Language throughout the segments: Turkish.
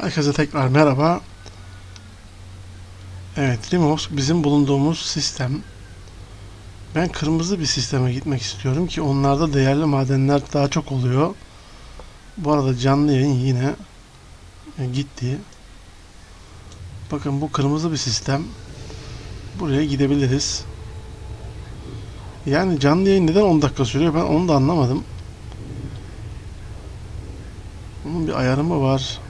Herkese tekrar merhaba. Evet, Rimos bizim bulunduğumuz sistem. Ben kırmızı bir sisteme gitmek istiyorum ki onlarda değerli madenler daha çok oluyor. Bu arada canlı yayın yine e, gitti. Bakın bu kırmızı bir sistem. Buraya gidebiliriz. Yani canlı yayın neden 10 dakika sürüyor ben onu da anlamadım. Bunun bir ayarı mı var?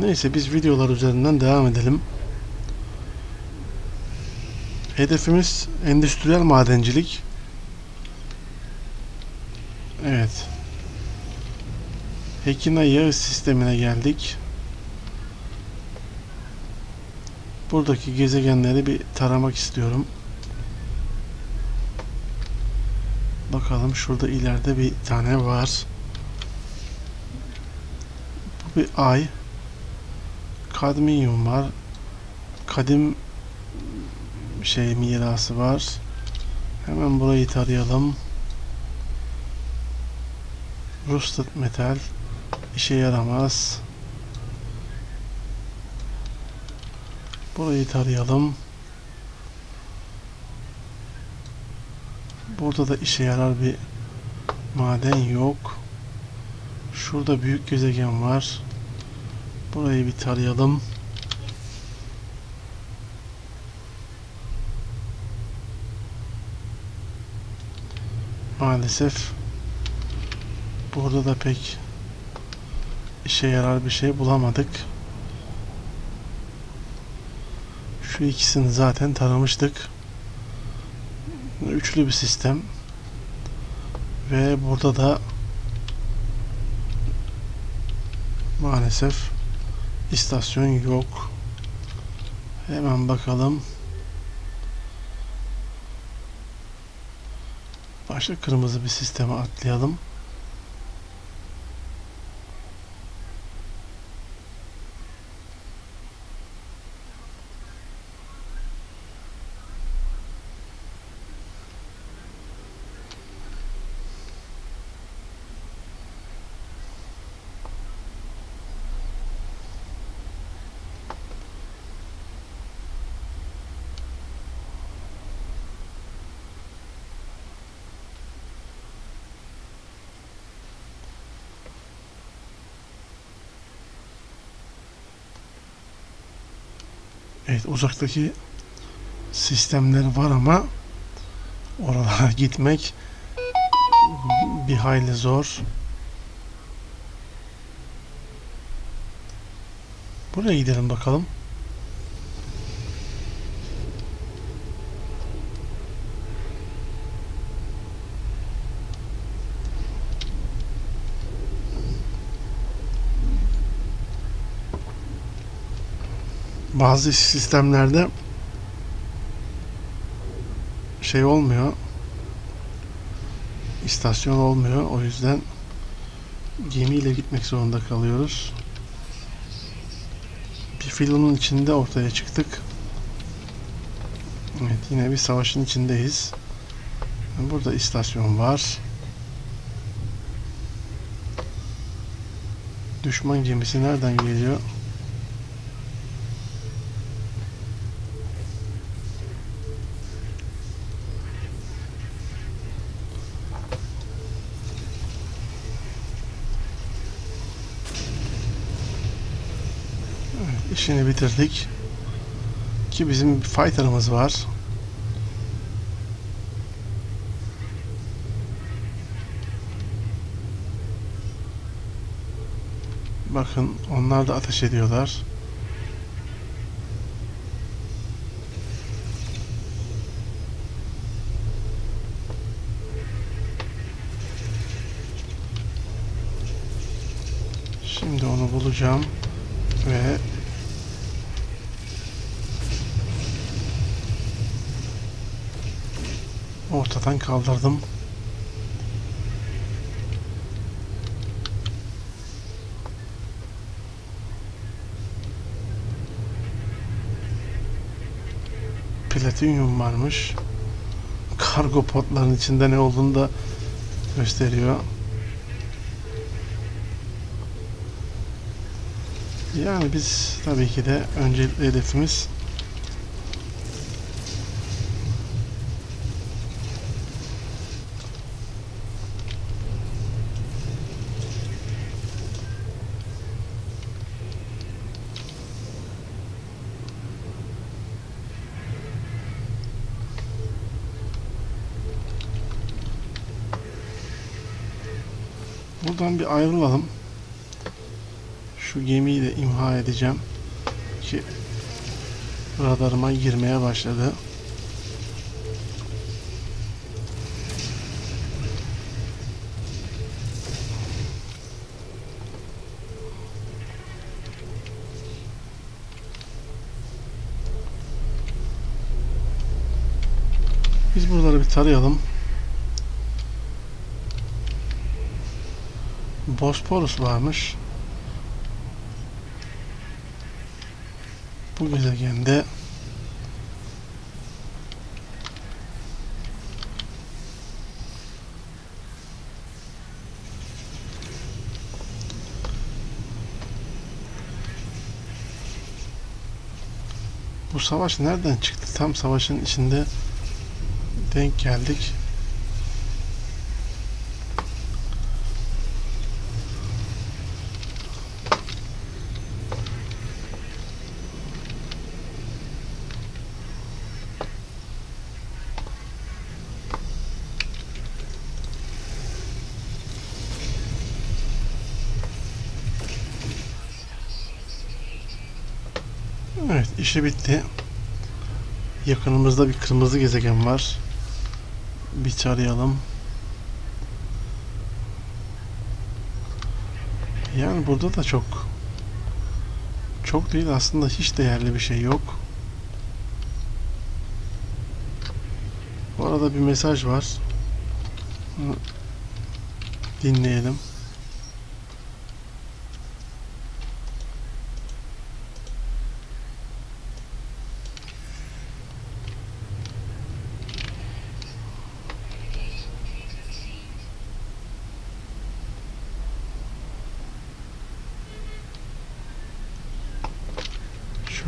Neyse biz videolar üzerinden devam edelim. Hedefimiz endüstriyel madencilik. Evet. Hekina yağı sistemine geldik. Buradaki gezegenleri bir taramak istiyorum. Bakalım şurada ileride bir tane var. Bu bir ay. Kadmiyum var. Kadim şey mirası var. Hemen burayı tarayalım. Rusted metal işe yaramaz. Burayı tarayalım. Burada da işe yarar bir maden yok. Şurada büyük gezegen var. Burayı bir tarayalım. Maalesef burada da pek işe yarar bir şey bulamadık. Şu ikisini zaten taramıştık. Üçlü bir sistem. Ve burada da maalesef istasyon yok. Hemen bakalım. Başka kırmızı bir sisteme atlayalım. Evet uzaktaki sistemler var ama oralara gitmek bir hayli zor. Buraya gidelim bakalım. Bazı sistemlerde şey olmuyor. İstasyon olmuyor. O yüzden gemiyle gitmek zorunda kalıyoruz. Bir filmin içinde ortaya çıktık. Evet yine bir savaşın içindeyiz. Burada istasyon var. Düşman gemisi nereden geliyor işini bitirdik. Ki bizim bir fighter'ımız var. Bakın onlar da ateş ediyorlar. Şimdi onu bulacağım alttan kaldırdım. Platinyum varmış. Kargo potların içinde ne olduğunu da gösteriyor. Yani biz tabii ki de öncelikli hedefimiz Buradan bir ayrılalım. Şu gemiyi de imha edeceğim. Ki radarıma girmeye başladı. Biz buraları bir tarayalım. Bosporus varmış. Bu gezegende Bu savaş nereden çıktı? Tam savaşın içinde denk geldik. Evet, işi bitti. Yakınımızda bir kırmızı gezegen var. Bir tarayalım. Yani burada da çok çok değil aslında hiç değerli bir şey yok. Bu arada bir mesaj var. Dinleyelim.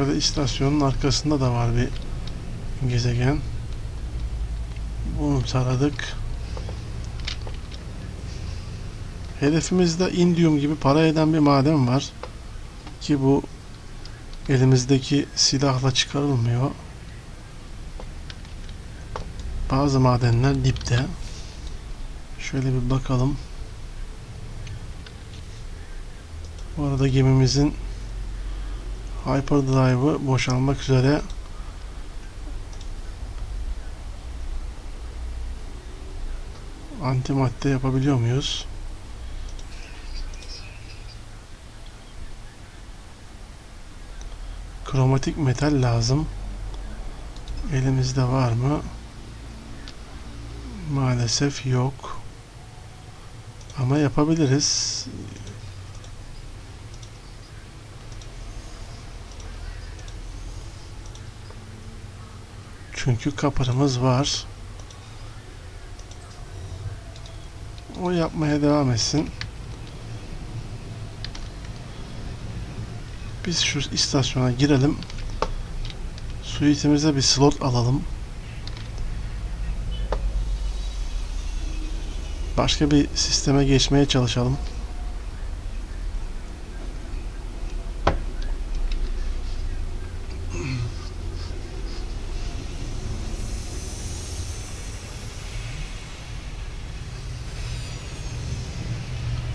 Şöyle istasyonun arkasında da var bir gezegen. Bunu taradık. Hedefimizde indium gibi para eden bir maden var. Ki bu elimizdeki silahla çıkarılmıyor. Bazı madenler dipte. Şöyle bir bakalım. Bu arada gemimizin Hyperdrive'ı boşalmak üzere. Antimadde yapabiliyor muyuz? Kromatik metal lazım. Elimizde var mı? Maalesef yok. Ama yapabiliriz. Çünkü kapırımız var. O yapmaya devam etsin. Biz şu istasyona girelim. Suitimize bir slot alalım. Başka bir sisteme geçmeye çalışalım.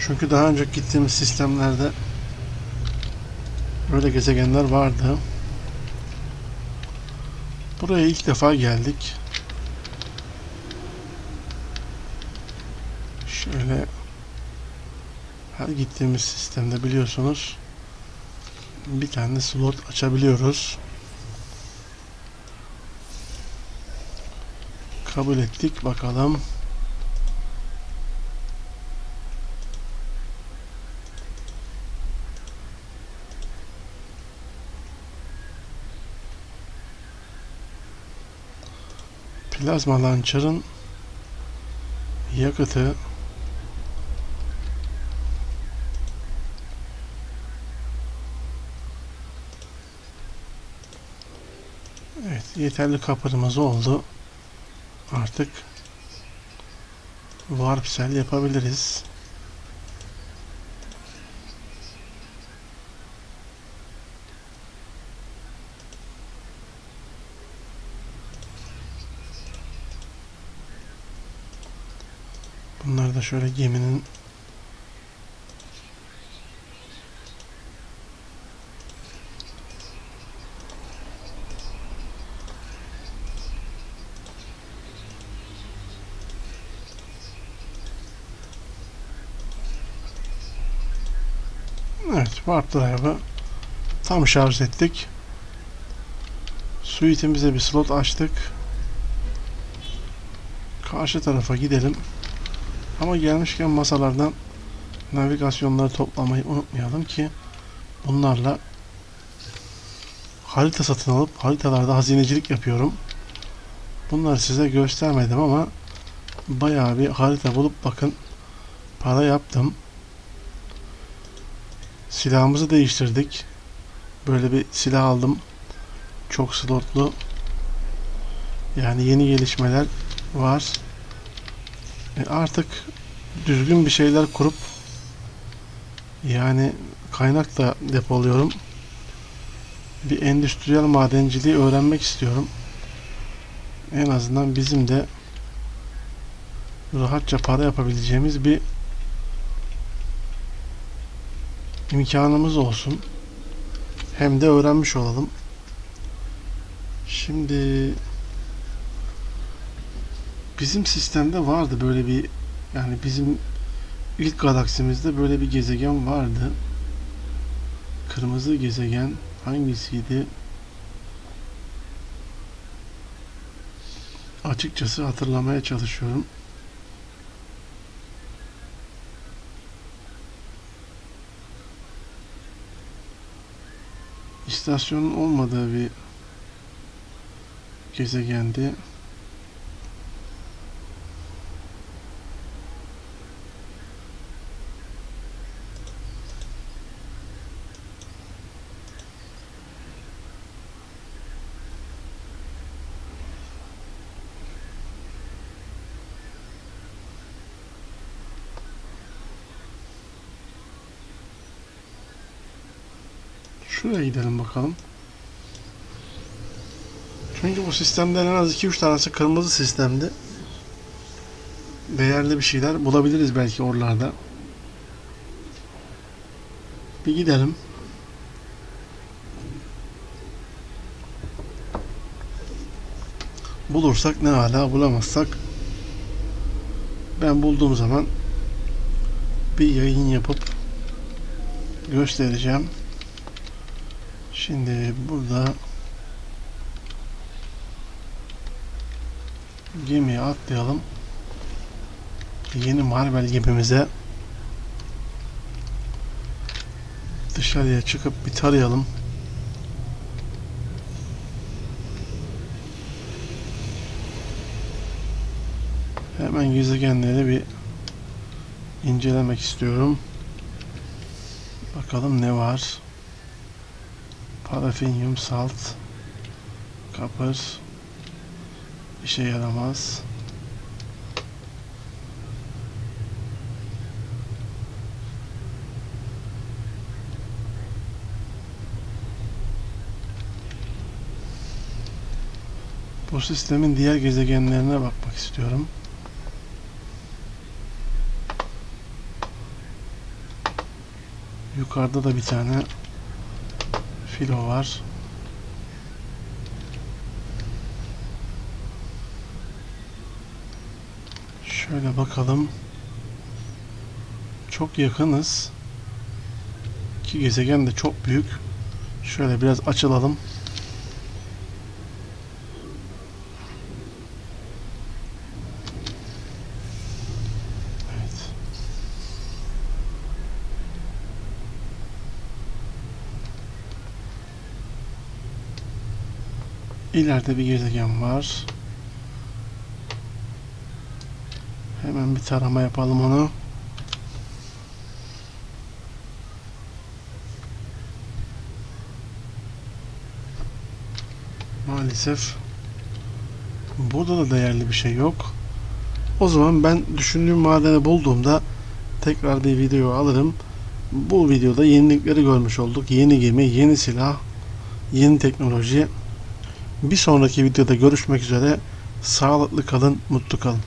Çünkü daha önce gittiğimiz sistemlerde böyle gezegenler vardı. Buraya ilk defa geldik. Şöyle her gittiğimiz sistemde biliyorsunuz bir tane slot açabiliyoruz. Kabul ettik bakalım. plazma lançarın yakıtı Evet yeterli kapırımız oldu. Artık warp sel yapabiliriz. Şöyle geminin Evet, warp drive'ı tam şarj ettik. Suite'imize bir slot açtık. Karşı tarafa gidelim. Ama gelmişken masalardan navigasyonları toplamayı unutmayalım ki bunlarla harita satın alıp haritalarda hazinecilik yapıyorum. Bunları size göstermedim ama bayağı bir harita bulup bakın para yaptım. Silahımızı değiştirdik. Böyle bir silah aldım. Çok slotlu. Yani yeni gelişmeler var. E artık düzgün bir şeyler kurup yani kaynak da depoluyorum. Bir endüstriyel madenciliği öğrenmek istiyorum. En azından bizim de rahatça para yapabileceğimiz bir imkanımız olsun. Hem de öğrenmiş olalım. Şimdi bizim sistemde vardı böyle bir yani bizim ilk galaksimizde böyle bir gezegen vardı. Kırmızı gezegen hangisiydi? Açıkçası hatırlamaya çalışıyorum. istasyonun olmadığı bir gezegendi. Şuraya gidelim bakalım. Çünkü bu sistemden en az 2-3 tanesi kırmızı sistemdi. Değerli bir şeyler bulabiliriz belki oralarda. Bir gidelim. Bulursak ne hala bulamazsak ben bulduğum zaman bir yayın yapıp göstereceğim. Şimdi burada gemiye atlayalım. Yeni Marvel gemimize dışarıya çıkıp bir tarayalım. Hemen gezegenleri bir incelemek istiyorum. Bakalım ne var. Parafinyum salt kapır işe yaramaz. Bu sistemin diğer gezegenlerine bakmak istiyorum. Yukarıda da bir tane filo var. Şöyle bakalım. Çok yakınız. İki gezegen de çok büyük. Şöyle biraz açılalım. İleride bir gezegen var. Hemen bir tarama yapalım onu. Maalesef Burada da değerli bir şey yok. O zaman ben düşündüğüm madeni bulduğumda tekrar bir video alırım. Bu videoda yenilikleri görmüş olduk. Yeni gemi, yeni silah, yeni teknoloji. Bir sonraki videoda görüşmek üzere. Sağlıklı kalın, mutlu kalın.